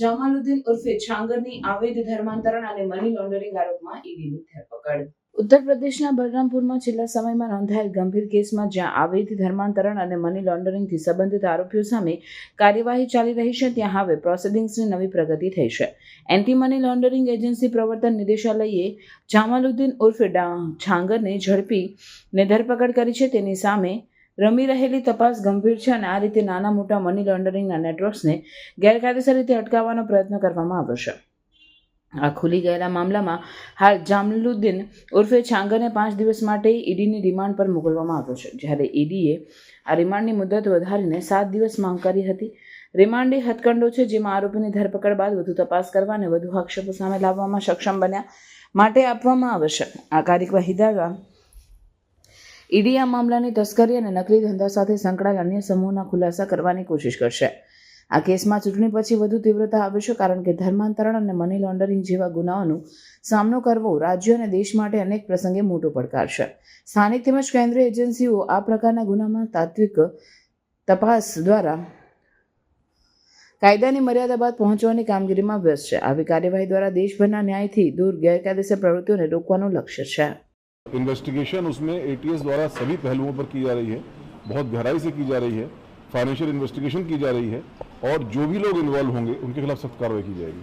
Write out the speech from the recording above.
જમાલુદ્દીન ઉર્ફે છાંગરની અવૈધ ધર્માંતરણ અને money laundering આરોપમાં ઈડીની ધરપકડ. ઉત્તર પ્રદેશના બલરામપુરમાં છેલ્લા સમયમાં નોંધાયેલ ગંભીર કેસમાં જ્યાં અવૈધ ધર્માંતરણ અને મની લોન્ડરિંગથી સંબંધિત આરોપીઓ સામે કાર્યવાહી ચાલી રહી છે, ત્યાં હવે પ્રોસિડિંગ્સની નવી પ્રગતિ થઈ છે. એન્ટી મની લોન્ડરિંગ એજન્સી પ્રવર્તન નિદેશાલયે જામાલુદ્દીન ઉર્ફે છાંગરને ઝડપીને ધરપકડ કરી છે, તેની સામે રમી રહેલી તપાસ ગંભીર છે અને આ રીતે નાના મોટા મની લોન્ડરિંગના નેટવર્ક્સને ગેરકાયદેસર રીતે અટકાવવાનો પ્રયત્ન કરવામાં આવ્યો છે. આ ખુલી ગયેલા મામલામાં હાલ જામલુદ્દીન ઉર્ફે છાંગરને પાંચ દિવસ માટે ઈડીની રિમાન્ડ પર મોકલવામાં આવ્યો છે. જ્યારે ઈડીએ આ રિમાન્ડની મુદત વધારીને સાત દિવસ માંગ કરી હતી. રિમાન્ડ એ હથકંડો છે જેમાં આરોપીની ધરપકડ બાદ વધુ તપાસ કરવા અને વધુ આક્ષેપો સામે લાવવામાં સક્ષમ બન્યા માટે આપવામાં આવશે આ કાર્યવાહી દ્વારા ઈડી આ મામલાની તસ્કરી અને નકલી ધંધા સાથે સંકળાયેલ અન્ય સમૂહના ખુલાસા કરવાની કોશિશ કરશે. આ કેસમાં ચૂંટણી પછી વધુ તીવ્રતા આવશે કારણ કે ધર્માંતરણ અને મની લોન્ડરિંગ જેવા ગુનાઓનો સામનો કરવો રાજ્ય અને દેશ માટે અનેક પ્રસંગે મોટો પડકાર છે સ્થાનિક તેમજ કેન્દ્રીય એજન્સીઓ આ પ્રકારના ગુનામાં તાત્વિક તપાસ દ્વારા કાયદાની મર્યાદા બાદ પહોંચવાની કામગીરીમાં વ્યસ્ત છે. આવી કાર્યવાહી દ્વારા દેશભરના ન્યાયથી દૂર ગેરકાયદેસર પ્રવૃત્તિઓને રોકવાનું લક્ષ્ય છે. इन्वेस्टिगेशन उसमें एटीएस द्वारा सभी पहलुओं पर की जा रही है बहुत गहराई से की जा रही है फाइनेंशियल इन्वेस्टिगेशन की जा रही है और जो भी लोग इन्वॉल्व होंगे उनके खिलाफ सख्त कार्रवाई की जाएगी